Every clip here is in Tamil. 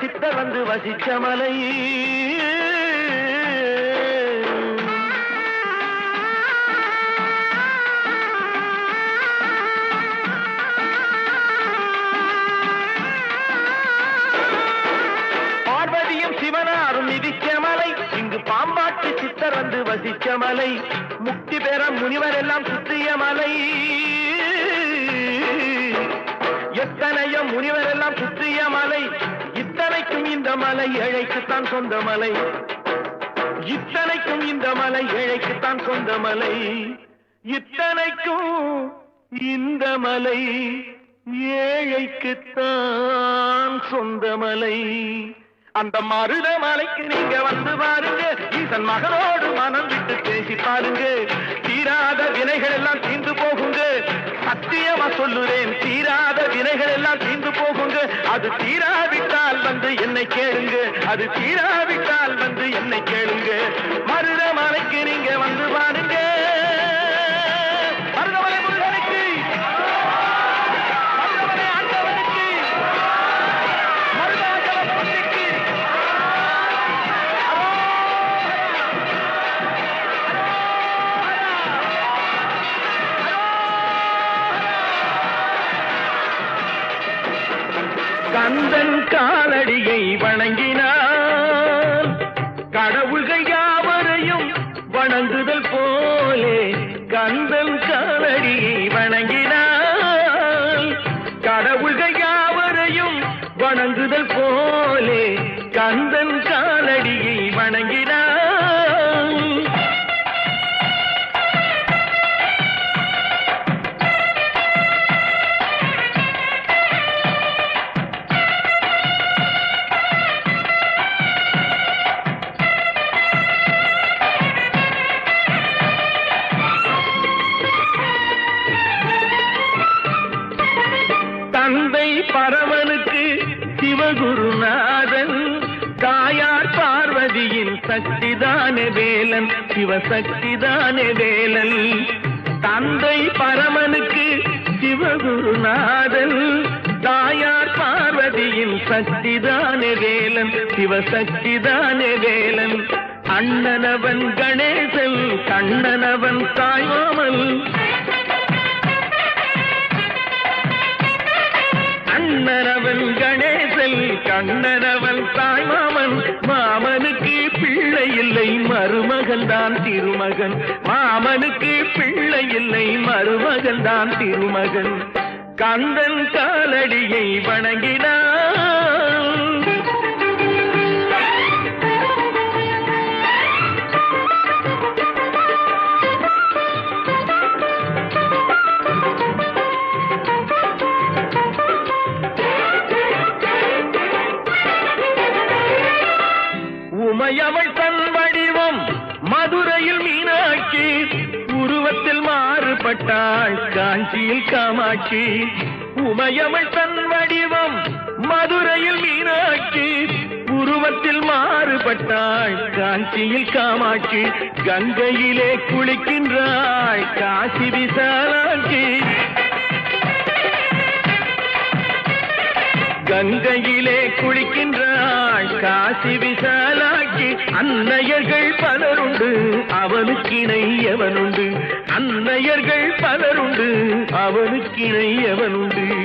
சித்த வந்து வசிச்ச மலை. பார்வதியும் சிவனாரும் மிதிச்ச மலை. இங்கு பாம்பாட்டு சித்தர் வந்து வசிச்ச மலை. முக்தி பெற முனிவர் எல்லாம் சுற்றிய மலை. எத்தனையோ முனிவர் எல்லாம் சுற்றிய மலை. இத்தனைக்கும் இந்த மலை ஏழைக்குத்தான் சொந்த மலை. இத்தனைக்கும் இந்த மலை ஏழைக்குத்தான் சொந்த மலை. இத்தனைக்கும் இந்த மலை ஏழைக்குத்தான் சொந்த மலை. அந்த மருத மலைக்கு நீங்க வந்து பாருங்க. ஈசன் மகனோடு மனம் விட்டு பேசி பாருங்க. தீராத வினைகள் எல்லாம் தீர்ந்து போகுங்க. சத்தியமா சொல்லுறேன். தீராத வினைகள் எல்லாம் தீர்ந்து போகுங்க. அது தீராவிட்டால் வந்து என்னை கேளுங்க. அது தீராவிட்டால் வந்து என்னை கேளுங்க. சிவசக்திதானே வேலன். அண்ணனவன் கணேசன் கண்ணனவன் தாய்மாமன் அண்ணனவன் கணேசன் கண்ணனவன் தாய்மாமன் மாமனுக்கு பிள்ளை இல்லை மருமகன் தான் திருமகன். மாமனுக்கு பிள்ளை இல்லை மருமகன் தான் திருமகன். கந்தன் காலடியை வணங்கினான். உமையவள் தன் வடிவம் மதுரையில் மீனாட்சி உருவத்தில் மாறுபட்டாள் காஞ்சியில் காமாட்சி. உமையவள் தன் வடிவம் மதுரையில் மீனாட்சி உருவத்தில் மாறுபட்டாள் காஞ்சியில் காமாட்சி. கங்கையிலே குளிக்கின்றாள் காசி விசாலாட்சி. கங்கையிலே குளிக்கின்றாள் காசி விசாலாக்கி அன்னையர்கள் பலருண்டு அவனுக்கிணை எவனுண்டு? அன்னையர்கள் பலருண்டு அவனுக்கிணை எவனுண்டு?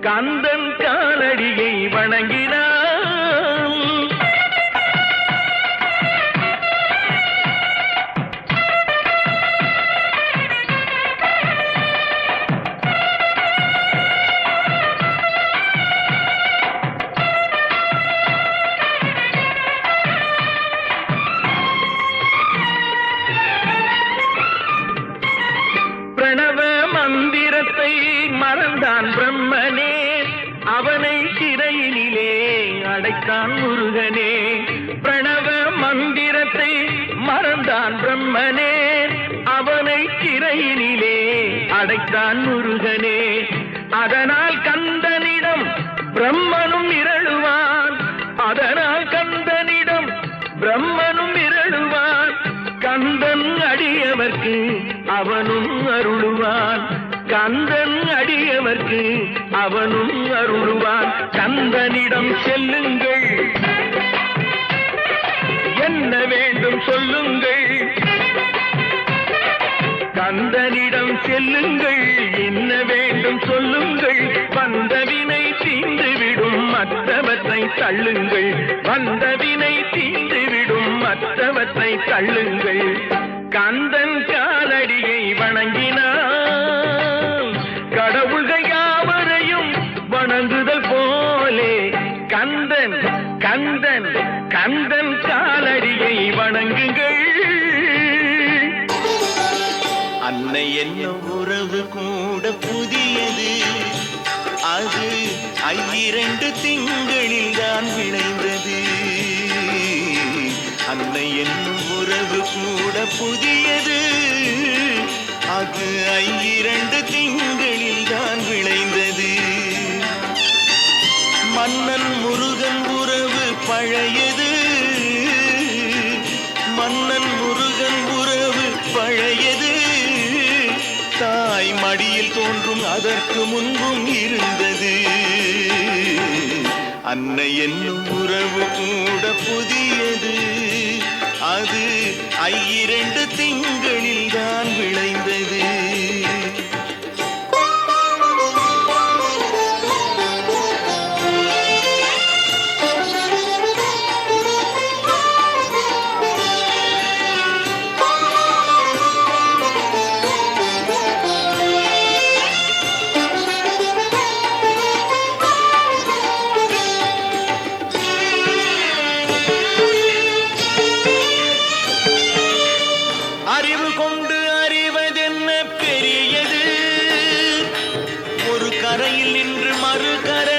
கந்தன் காலடியை வணங்கினார். பிரம்மனும் இரழுவான் அதனால் கந்தனிடம் பிரம்மனும் இரழுவான் கந்தன் அடியவர்க்கு அவனும் அருளுவான். கந்தன் அடியவர்க்கு அவனும் அருளுவான். கந்தனிடம் செல்லுங்கள். என்ன வேண்டும் சொல்லுங்கள். கந்தனிடம் செல்லுங்கள் என்ன வேண்டும் சொல்லுங்கள். வந்தவினை தீந்துவிடும் மற்றவற்றை தள்ளுங்கள். வந்தவினை தீந்துவிடும் மற்றவற்றை தள்ளுங்கள். கந்தன் காலடியை வணங்கினான். கடவுள்கள் யாவரையும் வணங்குதல் போலே. கந்தன் கந்தன் கந்தன் காலடியை வணங்குங்கள். அன்னை என்ன உறவு கூட புதியது. அது ஐரண்டு திங்களில் தான் விளைந்தது. அன்னை என்னும் உறவு கூட புதியது. அது ஐரண்டு திங்களில் தான் விளைந்தது. மன்னன் முருகன் உறவு பழையது. தோன்றும் அதற்கு முன்பும் இருந்தது. அன்னை என்னும் உறவு கூட புதியது. அது ஐரண்டு திங்களில் தான் விளைந்தது. கர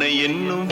அன்னை என்னும்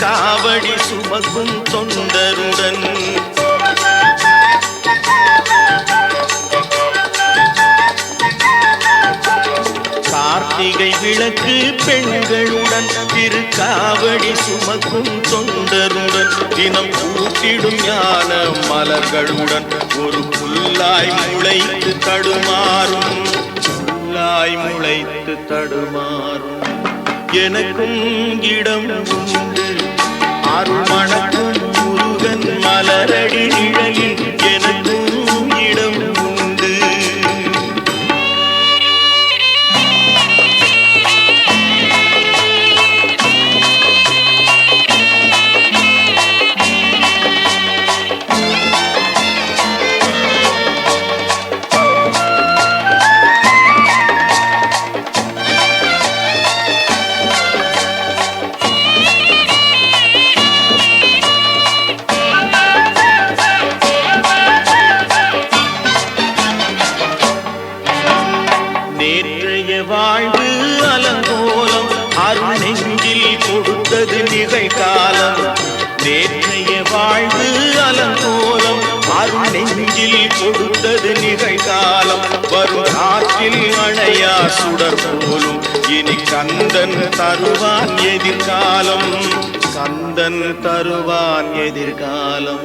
காவடி சுமக்கும் தொண்டருடன். கார்த்திகை விளக்கு பெண்களுடன் திருக்காவடி சுமக்கும் தொண்டருடன் தினம் கூட்டிடும் ஞான மலர்களுடன் ஒரு புல்லாய் முளைத்து தடுமாறும். புல்லாய் முளைத்து தடுமாறும். எனக்கும் இடம் உண்டு. அருள் மணக்கும் முருகன் மலரடி நிழலில் எனக்கும் இடம் தருவான் எதிர்காலம். கந்தன் தருவான் எதிர்காலம்.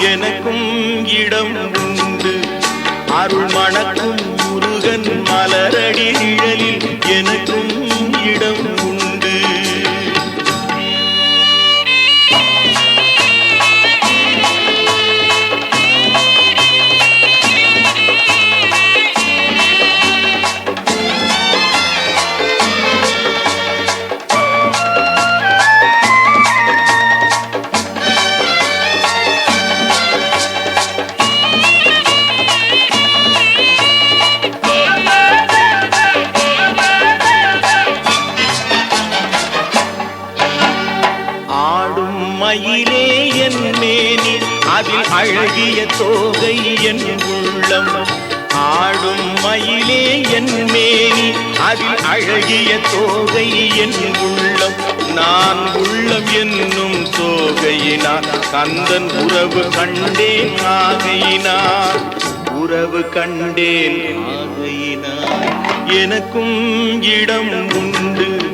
எனக்கும் இடம் உண்டு. அருள் மணக்கும் முருகன் மலரடி நிழலில் எனக்கும் இடம் மயிலே என் மேனி அதில் அழகிய தோகை என் உள்ளம். ஆடும் மயிலே என் மேனி அதில் அழகிய தோகை என் உள்ளம். நான் உள்ளம் என்னும் தோகையினார் கந்தன் உறவு கண்டேன் ஆகையினார் உறவு கண்டேன் ஆகையினார் எனக்கும் இடம் உண்டு.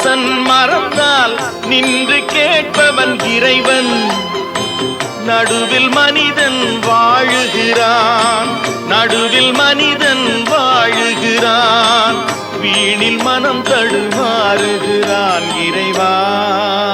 அரசன் மறந்தால் நின்று கேட்பவன் இறைவன். நடுவில் மனிதன் வாழுகிறான். நடுவில் மனிதன் வாழுகிறான். வீணில் மனம் தடுமாறுகிறான் இறைவா.